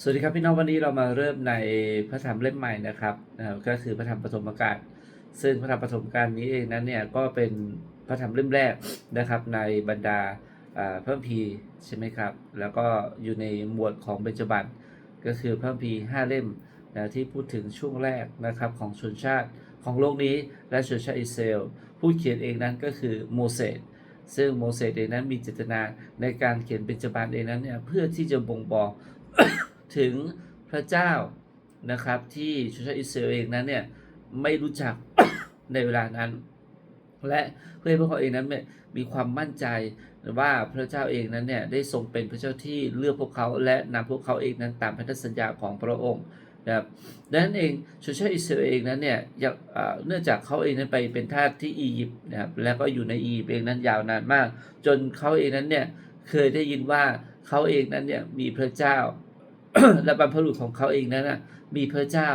สวัสดีครับพี่น้องวันนี้เรามาเริ่มในพระธรรมเล่มใหม่นะครับนะครับก็คือพระธรรมปฐมกาลซึ่งพระธรรมปฐมกาลนี้เองนั้นเนี่ยก็เป็นพระธรรมเล่มแรกนะครับในบรรดาพระคัมภีใช่ไหมครับ แล้วก็อยู่ในหมวดของเบญจบันก็คือพระคัมภีห้าเล่มนะที่พูดถึงช่วงแรกนะครับของชนชาติของโลกนี้และชนชาติอิสราเอลผู้เขียนเองนั้นก็คือโมเสสซึ่งโมเสสเองนั้นมีเจตนาในการเขียนเบญจบันเองนั้นเนี่ยเพื่อที่จะบ่งบอก ถึงพระเจ้านะครับที่ชนชาติอิสราเอลเองนั้นเนี่ยไม่รู้จักในเวลานั้น และเพื่อให้พวกเขาเองนั้นเนี่ยมีความมั่นใจว่าพระเจ้าเองนั้นเนี่ยได้ทรงเป็นพระเจ้าที่เลือกพวกเขาและนำพวกเขาเองนั้นตามพันธสัญญาของพระองค์นะครับดังนั้นเองชนชาติอิสราเอลเองนั้นเนี่ยเนื่องจากเขาเองนั้นไปเป็นทาสที่อียิปต์นะครับแล้วก็อยู่ในอียิปต์เองนั้นยาวนานมาก จนเขาเองนั้นเนี่ยเคยได้ยินว่าเขาเองนั้นเนี่ยมีพระเจ้า และบรรพบุรุษของเขาเองนั้นนะมีพระเจ้า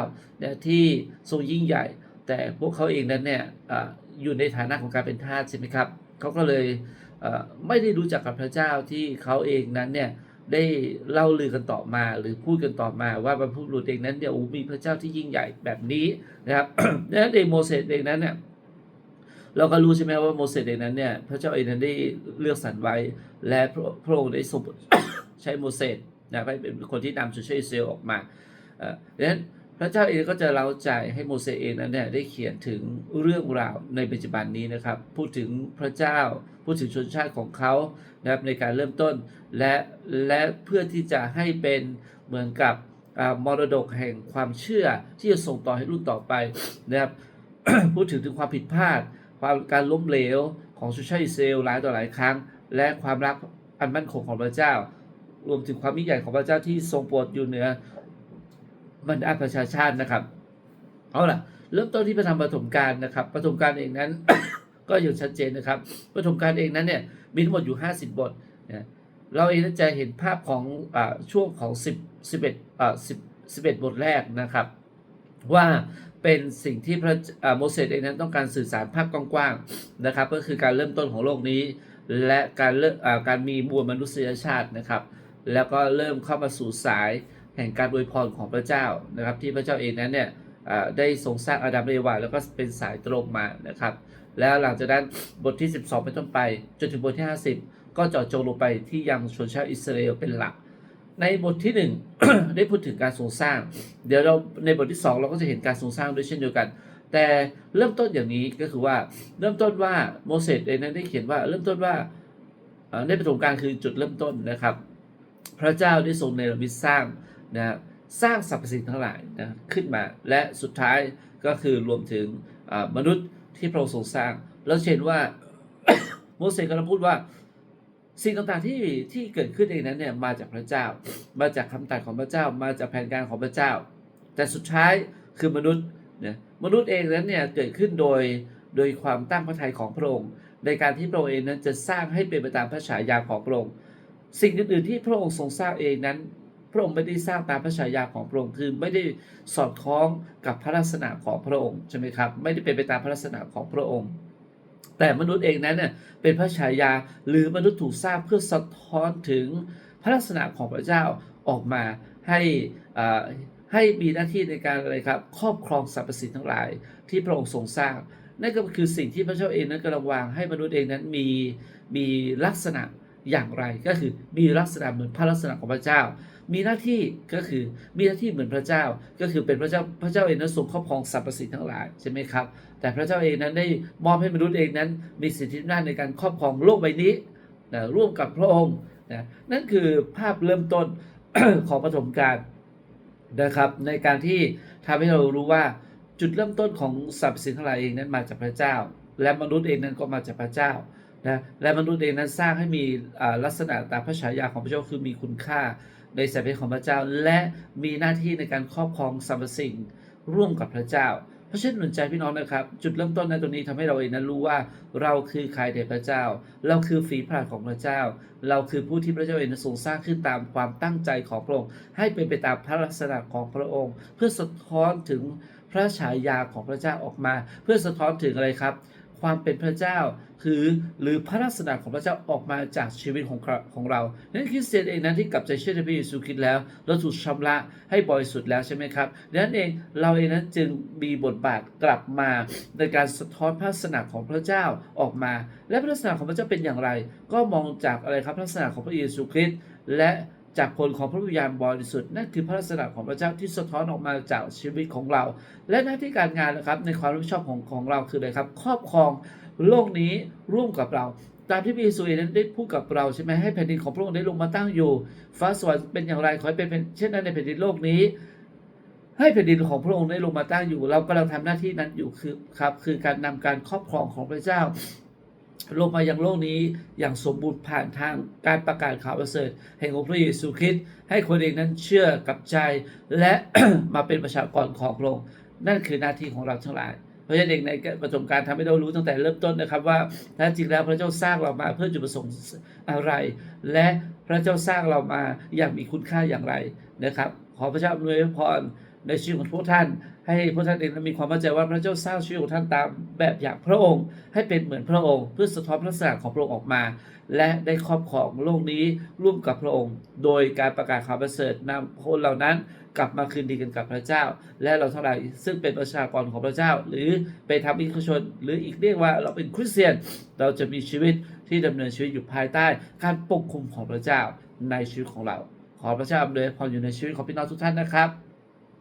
ที่ทรงยิ่งใหญ่ แต่พวกเขาเองนั้นเนี่ยออยู่ในฐานะของการเป็นทาสใช่ไหมครับเขาก็เลยไม่ได้รู้จักกับพระเจ้าที่เขาเองนั้นเนี่ยได้เล่าลือกันต่อมาหรือพูดกันต่อมาว่าบรรพบุรุษเองนั้นเนี่ยโอ้มีพระเจ้าที่ยิ่งใหญ่แบบนี้นะครับดังนั้นเองโมเสสเองนั้นเนี่ยเราก็รู้ใช่ไหมว่าโมเสสเองนั้นเนี่ยพระเจ้าเองนั้นได้เลือกสรรไว้ และพระพระองค์ได้ทรงใช้โมเสส นะให้เป็นคนที่นำชนชาติอิสราเอลออกมาเอ่อดังนั้นพระเจ้าเองก็จะเล่าใจให้โมเสสเองนั้นเนี่ยได้เขียนถึงเรื่องราวในปัจจุบันนี้นะครับ พูดถึงพระเจ้า พูดถึงชนชาติของเขานะครับในการเริ่มต้นและและเพื่อที่จะให้เป็นเหมือนกับมรดกแห่งความเชื่อที่จะส่งต่อให้รุ่นต่อไปนะครับพูดถึงถึงความผิดพลาด ความการล้มเหลวของชนชาติอิสราเอลหลายต่อหลายครั้ง และความรักอันมั่นคงของพระเจ้า รวมถึงความยิ่งใหญ่ของพระเจ้าที่ทรงโปรดอยู่เหนือบรรดาประชาชาตินะครับ เอาล่ะ เริ่มต้นที่ปฐมปฐมการนะครับปฐมการเองนั้น ก็อย่างชัดเจนนะครับปฐมการเองนั้นเนี่ยมีทั้งหมดอยู่ 50 บทนะเราเองนั้นจะเห็นภาพของอช่วงของ 10 11อ่า10 11 บทแรกนะครับ ว่าเป็นสิ่งที่พระโมเสสเองนั้นต้องการสื่อสารภาพกว้างๆนะครับ ก็คือการเริ่มต้นของโลกนี้ และการเริ่มอ่าการมีมวลมนุษยชาตินะครับ แล้วก็เริ่มเข้ามาสู่สายแห่งการอวยพรของพระเจ้านะครับ ที่พระเจ้าเองนั้นเนี่ยได้ทรงสร้างอาดัมเอวาแล้วก็เป็นสายตรงมานะครับ แล้วหลังจากนั้นบทที่ 12 เป็นต้นไป จนถึงบทที่ 50 ก็เจาะจงลงไปที่ยังชนชาติอิสราเอลเป็นหลัก ในบทที่ 1 ได้พูดถึงการทรงสร้าง เดี๋ยวเราในบทที่ 2 เราก็จะเห็นการทรงสร้างด้วยเช่นเดียวกัน แต่เริ่มต้นอย่างนี้ก็คือว่าเริ่มต้นว่าโมเสสเองนั้นได้เขียนว่าเริ่มต้นว่าในปฐมกาลคือจุดเริ่มต้นนะครับ พระเจ้าได้ทรงเนรมิตสร้างนะสร้างสรรพสิ่งทั้งหลายนะขึ้นมา และสุดท้ายก็คือรวมถึงมนุษย์ที่พระองค์ทรงสร้าง แล้วเช่นว่าโมเสสกำลังพูดว่าสิ่งต่างๆที่ที่เกิดขึ้นเองนั้นเนี่ยมาจากพระเจ้า มาจากคำตรัสของพระเจ้า มาจากแผนการของพระเจ้า แต่สุดท้ายคือมนุษย์เนี่ยมนุษย์เองนั้นเนี่ยเกิดขึ้นโดยโดยความตั้งพระทัยของพระองค์ ในการที่พระองค์เองนั้นจะสร้างให้เป็นไปตามพระฉายาของพระองค์ สิ่งอื่นๆที่พระองค์ทรงสร้างเองนั้น พระองค์ไม่ได้สร้างตามพระฉายาของพระองค์คือไม่ได้สอดคล้องกับพระลักษณะของพระองค์ใช่ไหมครับไม่ได้เป็นไปตามพระลักษณะของพระองค์ แต่มนุษย์เองนั้นเนี่ยเป็นพระฉายาหรือมนุษย์ถูกสร้างเพื่อสะท้อนถึงพระลักษณะของพระเจ้าออกมาให้อ่าให้มีหน้าที่ในการอะไรครับครอบครองสรรพสิ่งทั้งหลายที่พระองค์ทรงสร้างนั่นก็คือสิ่งที่พระเจ้าเองนั้นกำลังวางให้มนุษย์เองนั้นมีมีลักษณะ อย่างไรก็คือมีลักษณะเหมือนพระลักษณะของพระเจ้า มีหน้าที่ก็คือมีหน้าที่เหมือนพระเจ้า ก็คือเป็นพระเจ้าพระเจ้าเองนั้นทรงครอบครองสรรพสิ่งทั้งหลายใช่ไหมครับ แต่พระเจ้าเองนั้นได้มอบให้มนุษย์เองนั้น มีสิทธิอำนาจในการครอบครองโลกใบนี้นะร่วมกับพระองค์นะนั่นคือภาพเริ่มต้นของปฐมกาลนะครับ ในการที่ทำให้เรารู้ว่าจุดเริ่มต้นของสรรพสิ่งทั้งหลายเองนั้นมาจากพระเจ้า และมนุษย์เองนั้นก็มาจากพระเจ้า นะและมนุษย์เองนั้นสร้างให้มีลักษณะตามพระฉายาของพระเจ้าคือมีคุณค่าในสายเป็นของพระเจ้า และมีหน้าที่ในการครอบครองสรรพสิ่งร่วมกับพระเจ้า เพราะฉะนั้นหนุนใจพี่น้องนะครับ จุดเริ่มต้นในตรงนี้ทำให้เราเองนั้นรู้ว่าเราคือใครในพระเจ้า เราคือฝีพระหัตถ์ของพระเจ้า เราคือผู้ที่พระเจ้าเองนั้นทรงสร้างขึ้นตามความตั้งใจของพระองค์ ให้เป็นไปตามพระลักษณะของพระองค์ เพื่อสะท้อนถึงพระฉายาของพระเจ้าออกมา เพื่อสะท้อนถึงอะไรครับ ความเป็นพระเจ้า คือหรือพระลักษณะของพระเจ้าออกมาจากชีวิตของเราของเรานั้นคริสเตียนเองนั้นที่กลับใจเชื่อในพระเยซูคริสต์แล้วเราถูกชำระให้บริสุทธิ์แล้วใช่ไหมครับดังนั้นเองเราเองนั้นจึงมีบทบาทกลับมาในการสะท้อนพระลักษณะของพระเจ้าออกมา และพระลักษณะของพระเจ้าเป็นอย่างไร ก็มองจากอะไรครับพระลักษณะของพระเยซูคริสต์และ จากผลของพระวิญญาณบริสุทธิ์นั่นคือพระลักษณะของพระเจ้าที่สะท้อนออกมาจากชีวิตของเรา และหน้าที่การงานนะครับในความรับผิดชอบของของเราคืออะไรครับ ครอบครองโลกนี้ร่วมกับเราตามที่พระเยซูเองนั้นได้พูดกับเราใช่ไหมให้แผ่นดินของพระองค์ได้ลงมาตั้งอยู่ ฟ้าสวรรค์เป็นอย่างไรขอให้เป็นเป็นเช่นนั้นในแผ่นดินโลกนี้ ให้แผ่นดินของพระองค์ได้ลงมาตั้งอยู่ เรากำลังทำหน้าที่นั้นอยู่คือครับคือการนำการครอบครองของพระเจ้า ลงมายังโลกนี้อย่างสมบูรณ์ผ่านทางการประกาศข่าวประเสริฐแห่งองค์พระเยซูคริสต์ให้คนเองนั้นเชื่อกับใจ และมาเป็นประชากรของพระองค์นั่นคือหน้าที่ของเราทั้งหลายเพราะฉะนั้นเองในประสบการณ์ทำให้เรารู้ตั้งแต่เริ่มต้นนะครับว่าแท้จริงแล้วพระเจ้าสร้างเรามาเพื่อจุดประสงค์อะไร และพระเจ้าสร้างเรามาอย่างมีคุณค่าอย่างไรนะครับ ขอพระเจ้าอวยพรในชีวิตของพวกท่าน ให้พวกท่านเองมีความมั่นใจว่าพระเจ้าสร้างชีวิตของท่านตามแบบอย่างพระองค์ ให้เป็นเหมือนพระองค์ เพื่อสะท้อนพระลักษณะของพระองค์ออกมา และได้ครอบครองโลกนี้ร่วมกับพระองค์ โดยการประกาศข่าวประเสริฐนำคนเหล่านั้นกลับมาคืนดีกันกับพระเจ้า และเราทั้งหลายซึ่งเป็นประชากรของพระเจ้า หรือเป็นธรรมิกชน หรืออีกเรียกว่าเราเป็นคริสเตียน เราจะมีชีวิตที่ดำเนินชีวิตอยู่ภายใต้ การปกคุมของพระเจ้าในชีวิตของเรา ขอพระเจ้าอำนวยพรอยู่ในชีวิตของพี่น้องทุกท่านนะครับ